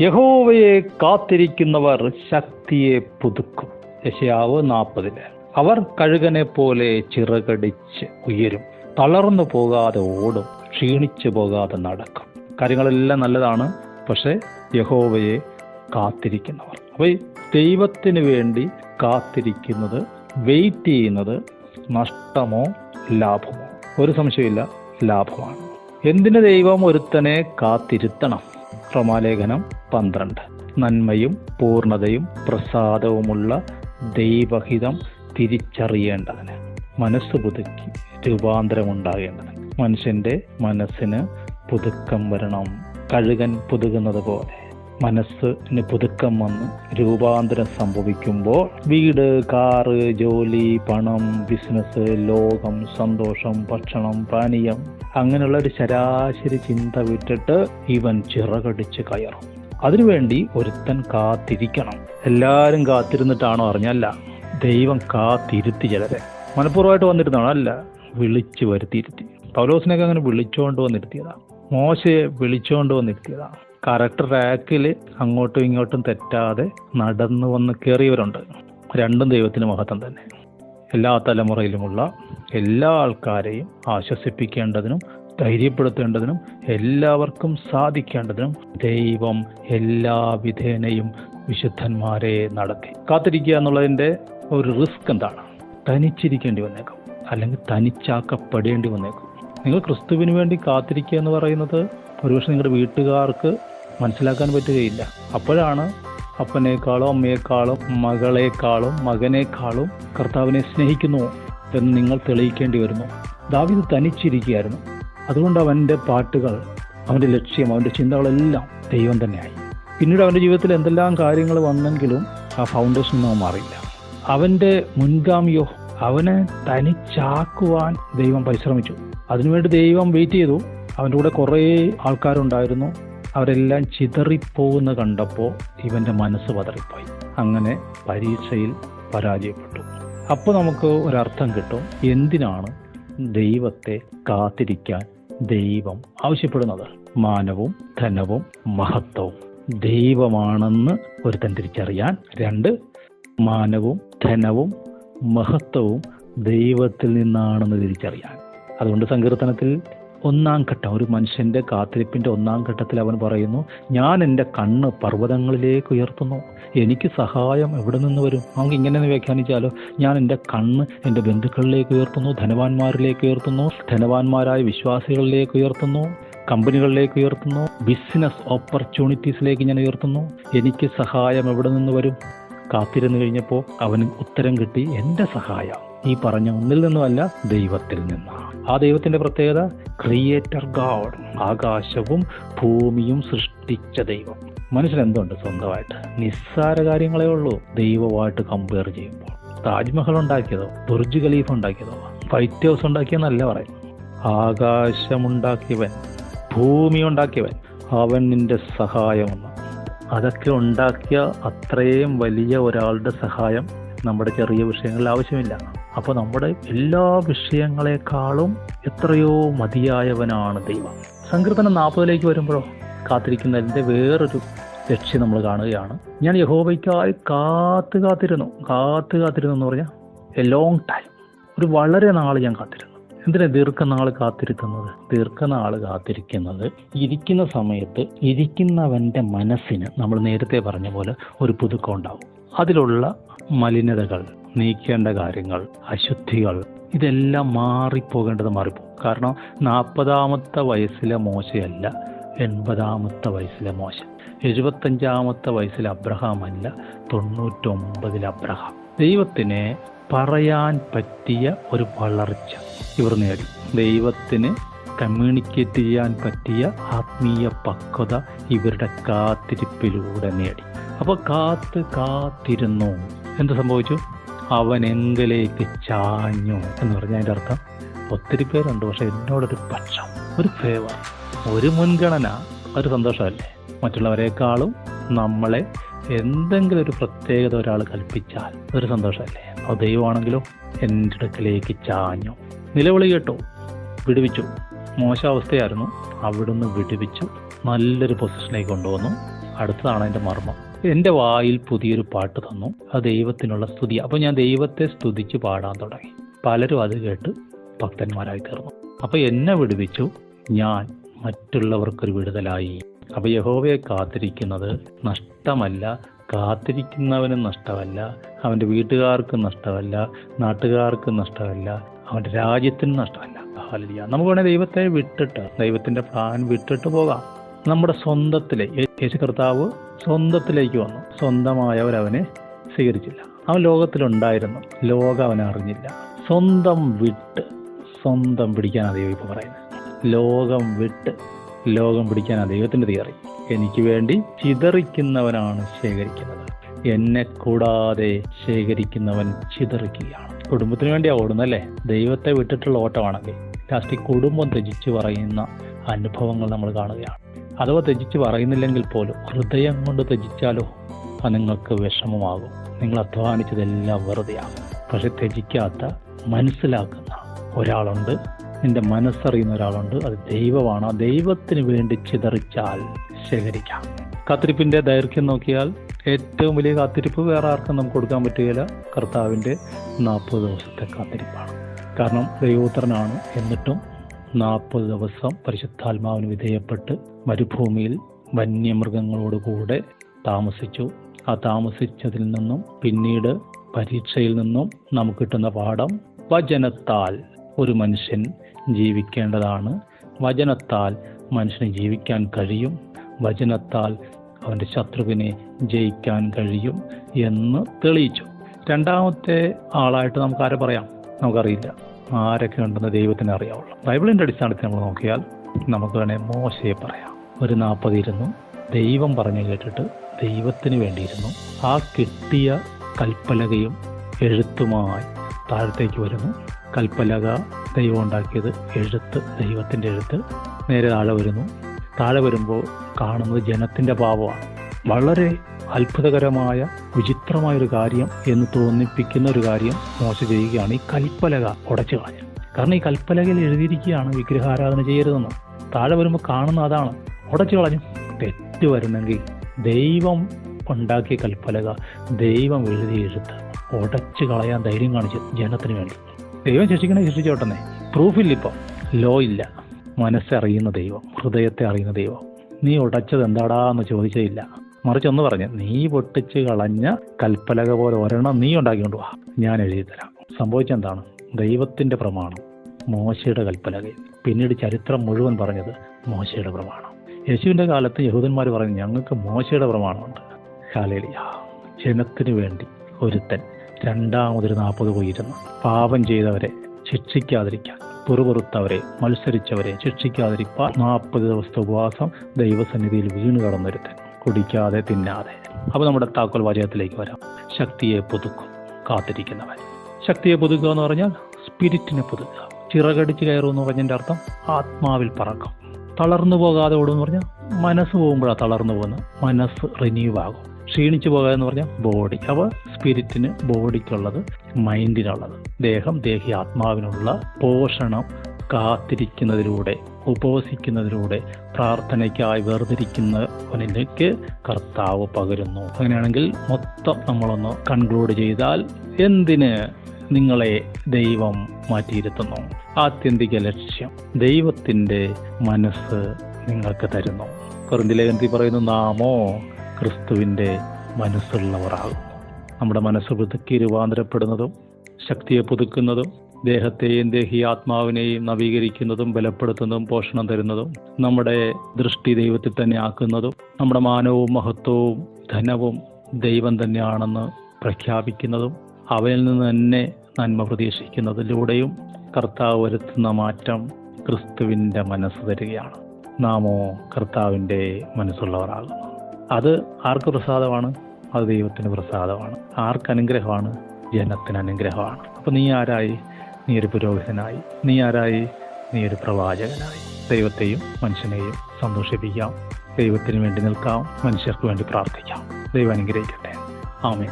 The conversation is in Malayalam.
യഹോവയെ കാത്തിരിക്കുന്നവർ ശക്തിയെ പുതുക്കും. യശയാവ് നാൽപ്പതിൽ. അവർ കഴുകനെ പോലെ ചിറകടിച്ച് ഉയരും. തളർന്നു പോകാതെ ഓടും. ക്ഷീണിച്ചു പോകാതെ നടക്കും. കാര്യങ്ങളെല്ലാം നല്ലതാണ്. പക്ഷേ യഹോവയെ കാത്തിരിക്കുന്നവർ. അപ്പോൾ ദൈവത്തിന് വേണ്ടി കാത്തിരിക്കുന്നത് വെയിറ്റ് ചെയ്യുന്നത് നഷ്ടമോ ലാഭമോ? ഒരു സംശയമില്ല ലാഭമാണ്. എന്തിന് ദൈവം ഒരുത്തനെ കാത്തിരുത്തണം? ക്രമാലേഖനം പന്ത്രണ്ട്. നന്മയും പൂർണതയും പ്രസാദവുമുള്ള ദൈവഹിതം തിരിച്ചറിയേണ്ടതിന് മനസ്സ് പുതുക്കി രൂപാന്തരമുണ്ടാകേണ്ടതിന്. മനുഷ്യന്റെ മനസ്സിന് പുതുക്കം വരണം. കഴുകൻ പുതുകുന്നത് പോലെ മനസ്സിന് പുതുക്കം വന്ന് രൂപാന്തരം സംഭവിക്കുമ്പോൾ വീട് കാറ് ജോലി പണം ബിസിനസ് ലോകം സന്തോഷം ഭക്ഷണം പാനീയം അങ്ങനെയുള്ള ഒരു ശരാശരി ചിന്ത വിട്ടിട്ട് ഇവൻ ചിറകടിച്ച് കയറും. അതിനുവേണ്ടി ഒരുത്തൻ കാത്തിരിക്കണം. എല്ലാവരും കാത്തിരുന്നിട്ടാണോ അറിഞ്ഞല്ല. ദൈവം കാത്തിരുത്തി ചിലരെ. മനഃപൂർവമായിട്ട് വന്നിരുന്നാണോ അല്ല. വിളിച്ചു വരുത്തിയിരുത്തി. പൗലോസിനൊക്കെ അങ്ങനെ വിളിച്ചുകൊണ്ട് വന്നിരുത്തിയതാ. മോശയെ വിളിച്ചുകൊണ്ട് വന്നിരുത്തിയതാ. കറക്റ്റ് റാക്കിൽ അങ്ങോട്ടും ഇങ്ങോട്ടും തെറ്റാതെ നടന്നു വന്ന് കയറിയവരുണ്ട്. രണ്ടും ദൈവത്തിന് മഹത്വം തന്നെ. എല്ലാ തലമുറയിലുമുള്ള എല്ലാ ആൾക്കാരെയും ആശ്വസിപ്പിക്കേണ്ടതിനും ധൈര്യപ്പെടുത്തേണ്ടതിനും എല്ലാവർക്കും സാധിക്കേണ്ടതിനും ദൈവം എല്ലാ വിധേനയും വിശുദ്ധന്മാരെ നടത്തി. കാത്തിരിക്കുക എന്നുള്ളതിന്റെ ഒരു റിസ്ക് എന്താണ്? തനിച്ചിരിക്കേണ്ടി വന്നേക്കും. അല്ലെങ്കിൽ തനിച്ചാക്കപ്പെടേണ്ടി വന്നേക്കും. നിങ്ങൾ ക്രിസ്തുവിന് വേണ്ടി കാത്തിരിക്കുക എന്ന് പറയുന്നത് ഒരുപക്ഷെ നിങ്ങളുടെ വീട്ടുകാർക്ക് മനസ്സിലാക്കാൻ പറ്റുകയില്ല. അപ്പോഴാണ് അപ്പനേക്കാളും അമ്മയെക്കാളും മകളെക്കാളും മകനേക്കാളും കർത്താവിനെ സ്നേഹിക്കുന്നു എന്ന് നിങ്ങൾ തെളിയിക്കേണ്ടി വരുന്നു. ദാവിദ് തനിച്ചിരിക്കുകയായിരുന്നു. അതുകൊണ്ട് അവന്റെ പാട്ടുകൾ അവന്റെ ലക്ഷ്യം അവന്റെ ചിന്തകളെല്ലാം ദൈവം തന്നെയായി. പിന്നീട് അവന്റെ ജീവിതത്തിൽ എന്തെല്ലാം കാര്യങ്ങൾ വന്നെങ്കിലും ആ ഫൗണ്ടേഷൻ ഒന്നും മാറിയില്ല. അവന്റെ മുൻഗാമിയോ അവനെ തനിച്ചാക്കുവാൻ ദൈവം പരിശ്രമിച്ചു. അതിനുവേണ്ടി ദൈവം വെയിറ്റ് ചെയ്തു. അവന്റെ കൂടെ കുറേ ആൾക്കാരുണ്ടായിരുന്നു. അവരെല്ലാം ചിതറിപ്പോകുന്ന കണ്ടപ്പോൾ ഇവന്റെ മനസ്സ് പതറിപ്പോയി. അങ്ങനെ പരീക്ഷയിൽ പരാജയപ്പെട്ടു. അപ്പോൾ നമുക്ക് ഒരർത്ഥം കിട്ടും. എന്തിനാണ് ദൈവത്തെ കാത്തിരിക്കാൻ ദൈവം ആവശ്യപ്പെടുന്നത് മാനവും ധനവും മഹത്വവും. ദൈവമാണെന്ന് ഒരുത്തൻ തിരിച്ചറിയാൻ രണ്ട് മാനവും ധനവും മഹത്വവും ദൈവത്തിൽ നിന്നാണെന്ന് തിരിച്ചറിയാൻ. അതുകൊണ്ട് സങ്കീർത്തനത്തിൽ ഒന്നാം ഘട്ടം ഒരു മനുഷ്യന്റെ കാത്തിരിപ്പിന്റെ ഒന്നാം ഘട്ടത്തിൽ അവൻ പറയുന്നു ഞാൻ എന്റെ കണ്ണ് പർവതങ്ങളിലേക്ക് ഉയർത്തുന്നു. എനിക്ക് സഹായം എവിടെ നിന്ന് വരും? നമുക്ക് ഇങ്ങനെ വ്യാഖ്യാനിച്ചാലോ? ഞാൻ എന്റെ കണ്ണ് എന്റെ ബന്ധുക്കളിലേക്ക് ഉയർത്തുന്നു ധനവാന്മാരിലേക്ക് ഉയർത്തുന്നു ധനവാന്മാരായ വിശ്വാസികളിലേക്ക് ഉയർത്തുന്നു കമ്പനികളിലേക്ക് ഉയർത്തുന്നു ബിസിനസ് ഓപ്പർച്യൂണിറ്റീസിലേക്ക് ഞാൻ ഉയർത്തുന്നു. എനിക്ക് സഹായം എവിടെ നിന്ന് വരും? കാത്തിരുന്നു കഴിഞ്ഞപ്പോൾ അവന് ഉത്തരം കിട്ടി എന്റെ സഹായം. ഈ പറഞ്ഞ ഒന്നിൽ നിന്നുമല്ല ദൈവത്തിൽ നിന്നാണ്. ആ ദൈവത്തിന്റെ പ്രത്യേകത ക്രിയേറ്റർ ഗാഡ് ആകാശവും ഭൂമിയും സൃഷ്ടിച്ച ദൈവം. മനുഷ്യൻ എന്തുണ്ട് സ്വന്തമായിട്ട്? നിസ്സാര കാര്യങ്ങളേ ഉള്ളൂ ദൈവമായിട്ട് കമ്പയർ ചെയ്യുമ്പോൾ. താജ്മഹൽ ഉണ്ടാക്കിയതോ ബുർജ് ഖലീഫ് ഉണ്ടാക്കിയതോ വൈറ്റ് ഹൗസ് ഉണ്ടാക്കിയെന്നല്ല പറയും ആകാശമുണ്ടാക്കിയവൻ ഭൂമി ഉണ്ടാക്കിയവൻ അവൻ നിന്റെ സഹായമെന്ന് അതൊക്കെ ഉണ്ടാക്കിയ അത്രയും വലിയ ഒരാളുടെ സഹായം നമ്മുടെ ചെറിയ വിഷയങ്ങളിൽ ആവശ്യമില്ല. അപ്പോൾ നമ്മുടെ എല്ലാ വിഷയങ്ങളെക്കാളും എത്രയോ മതിയായവനാണ് ദൈവം. സങ്കീർത്തനം നാൽപ്പതിലേക്ക് വരുമ്പോഴോ കാത്തിരിക്കുന്നതിന്റെ വേറൊരു ലക്ഷ്യം നമ്മൾ കാണുകയാണ്. ഞാൻ യഹോബയ്ക്കായി കാത്തു കാത്തിരുന്നു കാത്തു കാത്തിരുന്നു എന്ന് പറഞ്ഞാൽ എ ലോങ് ടൈം ഒരു വളരെ നാൾ ഞാൻ കാത്തിരുന്നു. എന്തിനാ ദീർഘനാൾ കാത്തിരിക്കുന്നത് ദീർഘനാൾ കാത്തിരിക്കുന്നത് ഇരിക്കുന്ന സമയത്ത് ഇരിക്കുന്നവന്റെ മനസ്സിന് നമ്മൾ നേരത്തെ പറഞ്ഞ പോലെ ഒരു പുതുക്കം ഉണ്ടാവും. അതിലുള്ള മലിനതകൾ നീക്കേണ്ട കാര്യങ്ങൾ അശുദ്ധികൾ ഇതെല്ലാം മാറിപ്പോകേണ്ടത് മാറിപ്പോകും. കാരണം നാൽപ്പതാമത്തെ വയസ്സിലെ മോശയല്ല എൺപതാമത്തെ വയസ്സിലെ മോശ. എഴുപത്തഞ്ചാമത്തെ വയസ്സിലെ അബ്രഹാം അല്ല തൊണ്ണൂറ്റൊമ്പതിലെ അബ്രഹാം. ദൈവത്തിനെ പറയാൻ പറ്റിയ ഒരു വളർച്ച ഇവർ നേടി. ദൈവത്തിന് കമ്മ്യൂണിക്കേറ്റ് ചെയ്യാൻ പറ്റിയ ആത്മീയ പക്വത ഇവരുടെ കാത്തിരിപ്പിലൂടെ നേടി. അപ്പോൾ കാത്ത് കാത്തിരുന്നു. എന്ത് സംഭവിച്ചു? അവൻ എങ്കിലേക്ക് ചാഞ്ഞു എന്ന് പറഞ്ഞ അതിന്റെ അർത്ഥം ഒത്തിരി പേരുണ്ട് പക്ഷെ എന്നോടൊരു പക്ഷം ഒരു ഫേവർ ഒരു മുൻഗണന ഒരു സന്തോഷമല്ലേ? മറ്റുള്ളവരെക്കാളും നമ്മളെ എന്തെങ്കിലും ഒരു പ്രത്യേകത ഒരാൾ കൽപ്പിച്ചാൽ അതൊരു സന്തോഷമല്ലേ? അപ്പോൾ ദൈവമാണെങ്കിലോ എന്റെ അടുക്കലേക്ക് ചാഞ്ഞു. നിലവിളി കേട്ടു. വിടുവിച്ചു. മോശാവസ്ഥയായിരുന്നു. അവിടുന്ന് വിടുവിച്ചു. നല്ലൊരു പൊസിഷനിലേക്ക് കൊണ്ടുവന്നു. അടുത്തതാണ് എന്റെ മർമ്മം. എന്റെ വായിൽ പുതിയൊരു പാട്ട് തന്നു. അത് ദൈവത്തിനുള്ള സ്തുതി അപ്പോൾ ഞാൻ ദൈവത്തെ സ്തുതിച്ച് പാടാൻ തുടങ്ങി. പലരും അത് കേട്ട് ഭക്തന്മാരായി തീർന്നു. അപ്പോൾ എന്നെ വിടുവിച്ചു. ഞാൻ മറ്റുള്ളവർക്കൊരു വിടുതലായി. അപ്പോൾ യഹോവയെ കാത്തിരിക്കുന്നത് നഷ്ടമല്ല. കാത്തിരിക്കുന്നവന് നഷ്ടമല്ല. അവന്റെ വീട്ടുകാർക്ക് നഷ്ടമല്ല. നാട്ടുകാർക്ക് നഷ്ടമല്ല. അവന്റെ രാജ്യത്തിന് നഷ്ടമല്ല. ഹാലിയ നമുക്ക് വേണേൽ ദൈവത്തെ വിട്ടിട്ട് ദൈവത്തിന്റെ പ്ലാൻ വിട്ടിട്ട് പോകാം. നമ്മുടെ സ്വന്തത്തിലെ യേശു കർത്താവ് സ്വന്തത്തിലേക്ക് വന്നു. സ്വന്തമായവരവനെ സ്വീകരിച്ചില്ല. അവൻ ലോകത്തിലുണ്ടായിരുന്നു. ലോകം അവനെ അറിഞ്ഞില്ല. സ്വന്തം വിട്ട് സ്വന്തം പിടിക്കാനാണ് ദൈവം ഇപ്പോൾ പറയുന്നത് ലോകം വിട്ട് ലോകം പിടിക്കാൻ ദൈവത്തിന്റെ തിയറി എനിക്ക് വേണ്ടി ചിതറിക്കുന്നവനാണ് ശേഖരിക്കുന്നത്. എന്നെ കൂടാതെ ശേഖരിക്കുന്നവൻ ചിതറിക്കുകയാണ്. കുടുംബത്തിന് വേണ്ടിയാ ഓടുന്നല്ലേ ദൈവത്തെ വിട്ടിട്ടുള്ള ഓട്ടമാണെങ്കിൽ ലാസ്റ്റ് കുടുംബം ത്യജിച്ച് പറയുന്ന അനുഭവങ്ങൾ നമ്മൾ കാണുകയാണ്. അഥവാ ത്യജിച്ച് പറയുന്നില്ലെങ്കിൽ പോലും ഹൃദയം കൊണ്ട് ത്യജിച്ചാലോ? അത് നിങ്ങൾക്ക് വിഷമമാകും. നിങ്ങൾ അധ്വാനിച്ചതെല്ലാം വെറുതെയാകും. പക്ഷെ ത്യജിക്കാത്ത മനസ്സിലാക്കുന്ന ഒരാളുണ്ട്. നിന്റെ മനസ്സറിയുന്ന ഒരാളുണ്ട്. അത് ദൈവമാണ്. ആ ദൈവത്തിന് വേണ്ടി ചിതറിച്ചാൽ ശേഖരിക്കാം. കാത്തിരിപ്പിന്റെ ദൈർഘ്യം നോക്കിയാൽ ഏറ്റവും വലിയ കാത്തിരിപ്പ് വേറെ ആർക്കും നമുക്ക് കൊടുക്കാൻ പറ്റുകയില്ല. കർത്താവിന്റെ നാൽപ്പത് ദിവസത്തെ കാത്തിരിപ്പാണ്. കാരണം ദൈവോത്തരനാണ് എന്നിട്ടും നാൽപ്പത് ദിവസം പരിശുദ്ധാത്മാവിന് വിധേയപ്പെട്ട് മരുഭൂമിയിൽ വന്യമൃഗങ്ങളോട് കൂടെ താമസിച്ചു. ആ താമസിച്ചതിൽ നിന്നും പിന്നീട് പരീക്ഷയിൽ നിന്നും നമുക്ക് കിട്ടുന്ന പാഠം വചനത്താൽ ഒരു മനുഷ്യൻ ജീവിക്കേണ്ടതാണ്. വചനത്താൽ മനുഷ്യന് ജീവിക്കാൻ കഴിയും. വചനത്താൽ അവന്റെ ശത്രുവിനെ ജയിക്കാൻ കഴിയും എന്ന് തെളിയിച്ചു. രണ്ടാമത്തെ ആളായിട്ട് നമുക്ക് ആരെ പറയാം? നമുക്കറിയില്ല. ആരൊക്കെ ഉണ്ടെന്ന് ദൈവത്തിന് അറിയാവുള്ളൂ. ബൈബിളിന്റെ അടിസ്ഥാനത്തിൽ നമ്മൾ നോക്കിയാൽ നമുക്ക് വേണേൽ മോശയെ പറയാം. ഒരു നാൽപ്പത് ഇരുന്നു ദൈവം പറഞ്ഞു കേട്ടിട്ട് ദൈവത്തിന് വേണ്ടിയിരുന്നു. ആ കിട്ടിയ കൽപ്പലകയും എഴുത്തുമായി താഴത്തേക്ക് വരുന്നു. കൽപ്പലക ദൈവം ഉണ്ടാക്കിയത് എഴുത്ത് ദൈവത്തിന്റെ എഴുത്ത്. നേരെ താഴെ വരുന്നു. താഴെ വരുമ്പോൾ കാണുന്നത് ജനത്തിന്റെ ഭാവമാണ്. വളരെ അത്ഭുതകരമായ വിചിത്രമായ ഒരു കാര്യം എന്ന് തോന്നിപ്പിക്കുന്ന ഒരു കാര്യം മോശ ചെയ്യുകയാണ് ഈ കൽപ്പലക ഉടച്ചു കളഞ്ഞു. കാരണം ഈ കൽപ്പലകയിൽ എഴുതിയിരിക്കുകയാണ് വിഗ്രഹാരാധന ചെയ്യരുതെന്ന്. താഴെ വരുമ്പോൾ കാണുന്ന അതാണ്. ഉടച്ചു കളഞ്ഞു തെറ്റ് വരുന്നെങ്കിൽ ദൈവം ഉണ്ടാക്കിയ കൽപ്പലക ദൈവം എഴുതി എഴുത്ത് ഉടച്ചു കളയാൻ ധൈര്യം കാണിച്ചു ജനത്തിന് വേണ്ടി. ദൈവം ശിക്ഷിക്കണേ ശിക്ഷിച്ചോട്ടെന്നേ. പ്രൂഫില്ല ഇപ്പം ലോ ഇല്ല. മനസ്സറിയുന്ന ദൈവം ഹൃദയത്തെ അറിയുന്ന ദൈവം. നീ ഉടച്ചത് എന്താടാ എന്ന് ചോദിച്ചില്ല മറിച്ച് ഒന്ന് പറഞ്ഞു നീ പൊട്ടിച്ച് കളഞ്ഞ കൽപ്പലക പോലെ ഒരെണ്ണം നീ ഉണ്ടാക്കിക്കൊണ്ട് വാ. ഞാൻ എഴുതി തരാം സംഭവിച്ചെന്താണ് ദൈവത്തിന്റെ പ്രമാണം മോശയുടെ കൽപ്പലക. പിന്നീട് ചരിത്രം മുഴുവൻ പറഞ്ഞത് മോശയുടെ പ്രമാണം. യേശുവിന്റെ കാലത്ത് യഹൂദന്മാർ പറഞ്ഞു ഞങ്ങൾക്ക് മോശയുടെ പ്രമാണമുണ്ട്. ഹാലേലിയ ജനത്തിനു വേണ്ടി ഒരുത്തൻ രണ്ടാമതൊരു നാൽപ്പത് പോയിരുന്നു പാപം ചെയ്തവരെ ശിക്ഷിക്കാതിരിക്കാൻ പെറുപെറുത്തവരെ മത്സരിച്ചവരെ ശിക്ഷിക്കാതിരിക്കാൻ നാൽപ്പത് ദിവസത്തെ ഉപവാസം ദൈവസന്നിധിയിൽ വീണ് കടന്നൊരുത്തൻ. കുടിക്കാതെ തിന്നാതെ. അപ്പോൾ നമ്മുടെ താക്കോൽ വാചകത്തിലേക്ക് വരാം. ശക്തിയെ പുതുക്കും കാത്തിരിക്കുന്നവൻ. ശക്തിയെ പുതുക്കുക എന്ന് പറഞ്ഞാൽ സ്പിരിറ്റിനെ പുതുക്കുക. ചിറകടിച്ച് കയറും എന്ന് പറഞ്ഞതിന്റെ അർത്ഥം ആത്മാവിൽ പറക്കും. തളർന്നു പോകാതെ ഓടും എന്ന് പറഞ്ഞാൽ മനസ്സ് പോകുമ്പോഴാണ് തളർന്നു പോകുന്നത്. മനസ്സ് റിന്യൂ ആകും. ക്ഷീണിച്ചു പോകുക എന്ന് പറഞ്ഞാൽ ബോഡി അപ്പോൾ സ്പിരിറ്റിന് ബോഡിക്കുള്ളത് മൈൻഡിനുള്ളത് ദേഹം ദേഹി ആത്മാവിനുള്ള പോഷണം കാത്തിരിക്കുന്നതിലൂടെ ഉപവസിക്കുന്നതിലൂടെ പ്രാർത്ഥനയ്ക്കായി വേർതിരിക്കുന്നവനിലേക്ക് കർത്താവ് പകരുന്നു. അങ്ങനെയാണെങ്കിൽ മൊത്തം നമ്മളൊന്ന് കൺക്ലൂഡ് ചെയ്താൽ എന്തിന് നിങ്ങളെ ദൈവം മാറ്റിയിരുത്തുന്നു? ആത്യന്തിക ലക്ഷ്യം ദൈവത്തിന്റെ മനസ്സ് നിങ്ങൾക്ക് തരുന്നു. കൊറിന്തിലേഖനത്തിൽ പറയുന്നു നാമോ ക്രിസ്തുവിന്റെ മനസ്സുള്ളവരാകും. നമ്മുടെ മനസ്സ് പുതുക്കി രൂപാന്തരപ്പെടുന്നതും ശക്തിയെ പുതുക്കുന്നതും ദേഹത്തെയും ദേഹി ആത്മാവിനെയും നവീകരിക്കുന്നതും ബലപ്പെടുത്തുന്നതും പോഷണം തരുന്നതും നമ്മുടെ ദൃഷ്ടി ദൈവത്തിൽ തന്നെ ആക്കുന്നതും നമ്മുടെ മാനവും മഹത്വവും ധനവും ദൈവം തന്നെയാണെന്ന് പ്രഖ്യാപിക്കുന്നതും അവയിൽ നിന്ന് തന്നെ നന്മ പ്രതീക്ഷിക്കുന്നതിലൂടെയും കർത്താവ് വരുത്തുന്ന മാറ്റം ക്രിസ്തുവിന്റെ മനസ്സ് തരികയാണ്. നാമോ കർത്താവിന്റെ മനസ്സുള്ളവരാകുന്നു. അത് ആർക്ക് പ്രസാദമാണ്? അത് ദൈവത്തിന് പ്രസാദമാണ്. ആർക്ക് അനുഗ്രഹമാണ്? ജനത്തിന് അനുഗ്രഹമാണ്. അപ്പം നീ ആരായി? നീ ഒരു പുരോഹിതനായി. നീ ആരായി? നീ ഒരു പ്രവാചകനായി. ദൈവത്തെയും മനുഷ്യനെയും സന്തോഷിപ്പിക്കാം. ദൈവത്തിന് വേണ്ടി നിൽക്കാം. മനുഷ്യർക്ക് വേണ്ടി പ്രാർത്ഥിക്കാം. ദൈവം അനുഗ്രഹിക്കട്ടെ. ആമേ